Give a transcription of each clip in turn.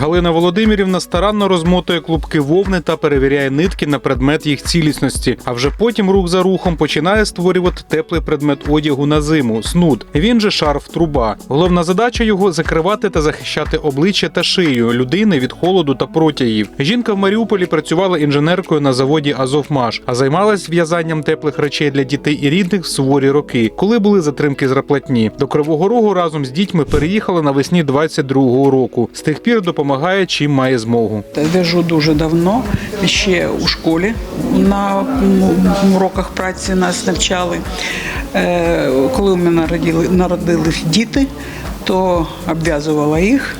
Галина Володимирівна старанно розмотує клубки вовни та перевіряє нитки на предмет їх цілісності. А вже потім рух за рухом починає створювати теплий предмет одягу на зиму снуд. Він же шарф труба. Головна задача його закривати та захищати обличчя та шию людини від холоду та протягів. Жінка в Маріуполі працювала інженеркою на заводі Азовмаш, а займалась в'язанням теплих речей для дітей і рідних в суворі роки, коли були затримки зарплатні. До Кривого Рогу разом з дітьми переїхала навесні 22-го року. З тих пір допомагає чим має змогу. В'яжу дуже давно, ще у школі на уроках праці нас навчали. Е, Коли у мене народили, діти, то обв'язувала їх.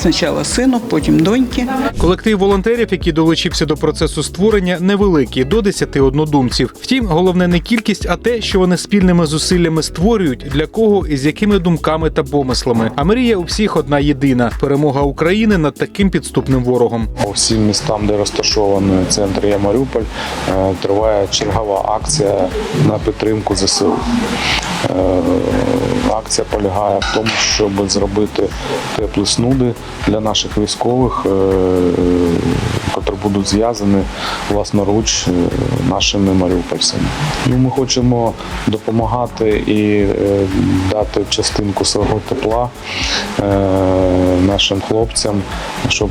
Спочатку сину, потім доньки. Колектив волонтерів, який долучився до процесу створення, невеликий до 10 однодумців. Втім, головне не кількість, а те, що вони спільними зусиллями створюють для кого і з якими думками та помислами. А мрія у всіх одна єдина перемога України над таким підступним ворогом. По всім містам, де розташований центр «Я Маріуполь, е, триває чергова акція на підтримку ЗСУ. Е, Акція полягає в тому, щоб зробити теплі снуди для наших військових, е, котрі будуть зв'язані власноруч е, нашими маріупольцями. Ну, ми хочемо допомагати і е, дати частинку свого тепла е, нашим хлопцям, щоб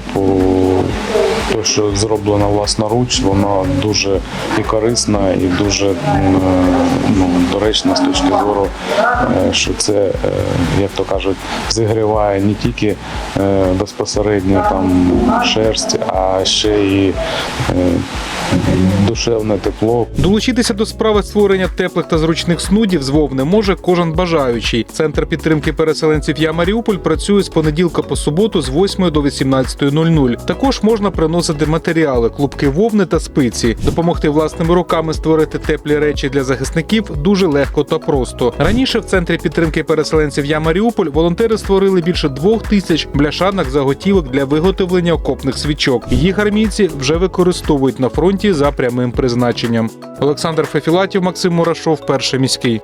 те, що зроблено власноруч, воно дуже і корисно, і дуже ну, доречно з точки зору, е, що це, е, як то кажуть, зігріває не тільки е, безпосередньо там шерсть, а ще і душевне тепло, Долучитися до справи створення теплих та зручних снудів з вовни може кожен бажаючий. Центр підтримки переселенців Я Маріуполь працює з понеділка по суботу з 8 до 18.00. Також можна приносити матеріали, клубки вовни та спиці. Допомогти власними руками створити теплі речі для захисників дуже легко та просто. Раніше в центрі підтримки переселенців Я Маріуполь волонтери створили більше двох тисяч бляшанок заготівок для виготовлення окопних свічок. Їх армійці вже використовують на фронті за прямим призначенням. Олександр Фефілатів, Максим Мурашов, перший міський.